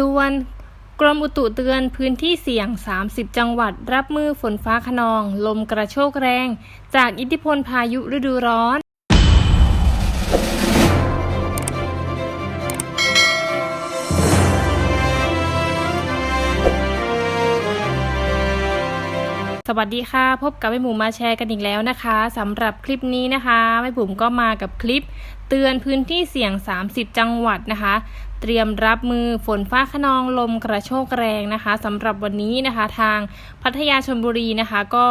ด่วน กรมอุตุเตือนพื้นที่เสี่ยง 30 จังหวัด รับมือฝนฟ้าขนอง ลมกระโชกแรง จากอิทธิพลพายุฤดูร้อน สวัสดีค่ะ พบกับแม่หมูมาแชร์กันอีกแล้วนะคะสำหรับคลิปนี้นะคะแม่บุ๋มก็มากับคลิป เตือนพื้นที่เสี่ยง 30 จังหวัดนะคะ เตรียมรับมือฝนฟ้าขนองลมกระโชกแรงนะคะสำหรับวันนี้นะคะทางพัทยาชลบุรีนะคะ ก็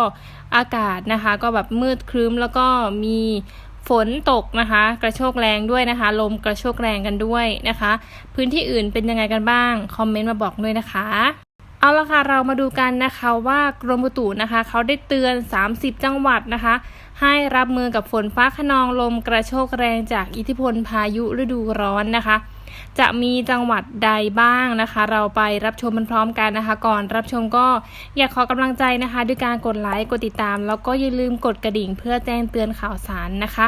อากาศนะคะ ก็แบบมืดครึ้มแล้วก็มีฝนตกนะคะ กระโชกแรงด้วยนะคะ ลมกระโชกแรงกันด้วยนะคะ พื้นที่อื่นเป็นยังไงกันบ้าง คอมเมนต์มาบอกด้วยนะคะ เอาละค่ะเรามาดูกันนะคะว่ากรมอุตุนะคะเขาได้เตือน 30 จังหวัดนะคะ ให้รับมือกับฝนฟ้าขนองลมกระโชกแรงจากอิทธิพลพายุฤดูร้อนนะคะ จะมีจังหวัดใดบ้างนะคะ เราไปรับชมมันพร้อมกันนะคะ ก่อนรับชมก็อยากขอกำลังใจนะคะ ด้วยการกดไลค์กดติดตาม แล้วก็อย่าลืมกดกระดิ่งเพื่อแจ้งเตือนข่าวสารนะคะ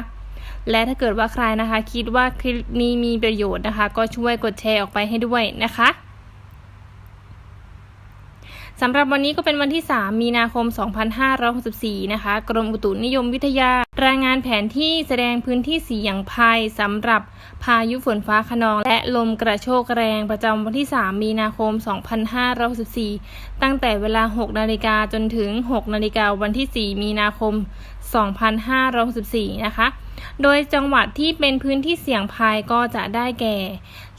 และถ้าเกิดว่าใครนะคะ คิดว่าคลิปนี้มีประโยชน์นะคะ ก็ช่วยกดแชร์ออกไปให้ด้วยนะคะ สำหรับวันนี้ก็เป็นวันที่ 3 มีนาคม 2564 นะคะ กรมอุตุนิยมวิทยา รายงานแผนที่แสดงพื้นที่สี่ยงภัยสำหรับพายุฝนฟ้าขนอง และลมกระโชกแรงประจำวันที่ 3 มีนาคม 2564 ตั้งแต่เวลา 6 นาฬิกาจนถึง 6 นาฬิกาวันที่ 4 มีนาคม 2564 นะคะ โดยจังหวัดที่เป็นพื้นที่เสี่ยงภัยก็จะได้แก่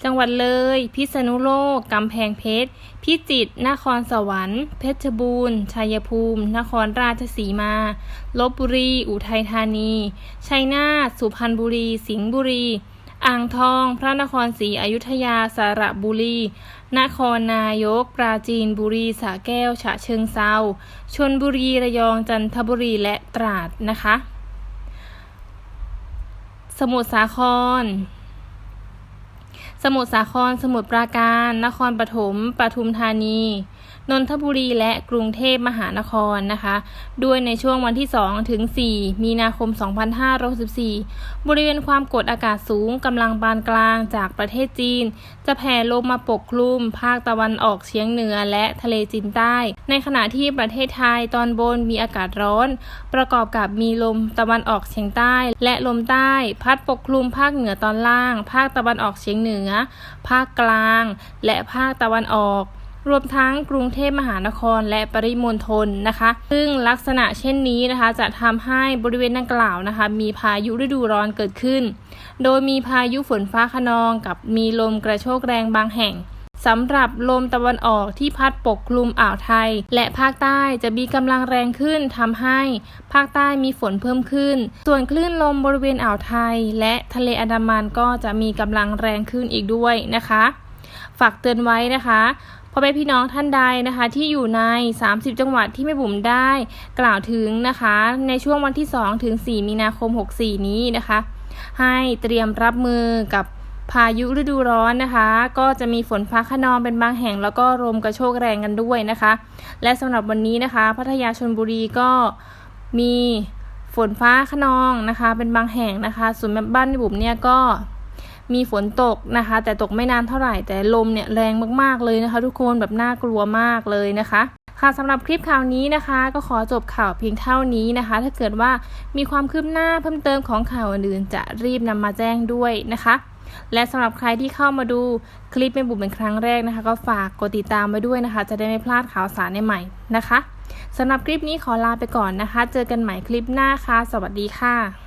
จังหวัดเลย พิษณุโลก กำแพงเพชร พิจิตร นครสวรรค์ เพชรบูรณ์ ชัยภูมิ นครราชสีมา ลบบุรี อุทัยธานี ชัยนาท สุพรรณบุรี สิงห์บุรี อ่างทอง พระนครศรีอยุธยา สระบุรี นครนายก ปราจีนบุรี สระแก้ว ฉะเชิงเซาชนบุรี ระยอง จันทบุรี และตราดนะคะ สมุทรสาคร สมุทรสาคร สมุทรปราการ นครปฐม ปทุมธานี นนทบุรีและกรุงเทพมหานครนะคะ ด้วยในช่วงวันที่ 2 ถึง 4 มีนาคม 2564 บริเวณความกดอากาศสูงกำลังปานกลางจากประเทศจีน จะแผ่ลมมาปกคลุมภาคตะวันออกเฉียงเหนือและทะเลจีนใต้ ในขณะที่ประเทศไทยตอนบนมีอากาศร้อน ประกอบกับมีลมตะวันออกเฉียงใต้ และลมใต้ พัดปกคลุมภาคเหนือตอนล่าง ภาคตะวันออกเฉียงเหนือ ภาคกลาง และภาคตะวันออก รวมทั้งกรุงเทพมหานครและปริมณฑลนะคะ ซึ่งลักษณะเช่นนี้นะคะ จะทำให้บริเวณดังกล่าวนะคะ มีพายุฤดูร้อนเกิดขึ้น โดยมีพายุฝนฟ้าขนองกับมีลมกระโชกแรงบางแห่งสำหรับลมตะวันออกที่พัดปกคลุมอ่าวไทย และภาคใต้จะมีกำลังแรงขึ้นทำให้ ภาคใต้มีฝนเพิ่มขึ้น ส่วนคลื่นลมบริเวณอ่าวไทย และทะเลอันดามันก็จะมีกำลังแรงขึ้นอีกด้วยนะคะ ฝากเตือนไว้นะคะ พ่อแม่พี่น้องท่านใดนะคะ ที่อยู่ใน 30 จังหวัดที่แม่บุ๋มได้กล่าวถึงนะคะ ในช่วงวันที่ 2 ถึง 4 มีนาคม 64 นี้นะคะ ให้เตรียมรับมือกับพายุฤดูร้อนนะคะ ก็จะมีฝนฟ้าขนองเป็นบางแห่งแล้วก็ลมกระโชกแรงกันด้วยนะคะ และสำหรับวันนี้นะคะ พัทยาชนบุรีก็มีฝนฟ้าขนองนะคะ เป็นบางแห่งนะคะส่วนบ้านบุ๋มเนี่ยก็ มีฝนตกนะคะ แต่ตกไม่นานเท่าไหร่แต่ลมเนี่ยแรงมากๆเลยนะคะ ทุกคนแบบน่ากลัวมากเลยนะคะค่ะสำหรับคลิปข่าวนี้นะคะ ก็ขอจบข่าวเพียงเท่านี้นะคะ ถ้าเกิดว่ามีความคืบหน้าเพิ่มเติมของข่าวอื่นๆจะรีบนำมาแจ้งด้วยนะคะ และสำหรับใครที่เข้ามาดูคลิปแม่บุ๋มเป็นครั้งแรกนะคะ ก็ฝากกดติดตามไว้ด้วยนะคะ จะได้ไม่พลาดข่าวสารใหม่ๆนะคะสำหรับคลิปนี้ขอลาไปก่อนนะคะ เจอกันใหม่คลิปหน้าค่ะ สวัสดีค่ะ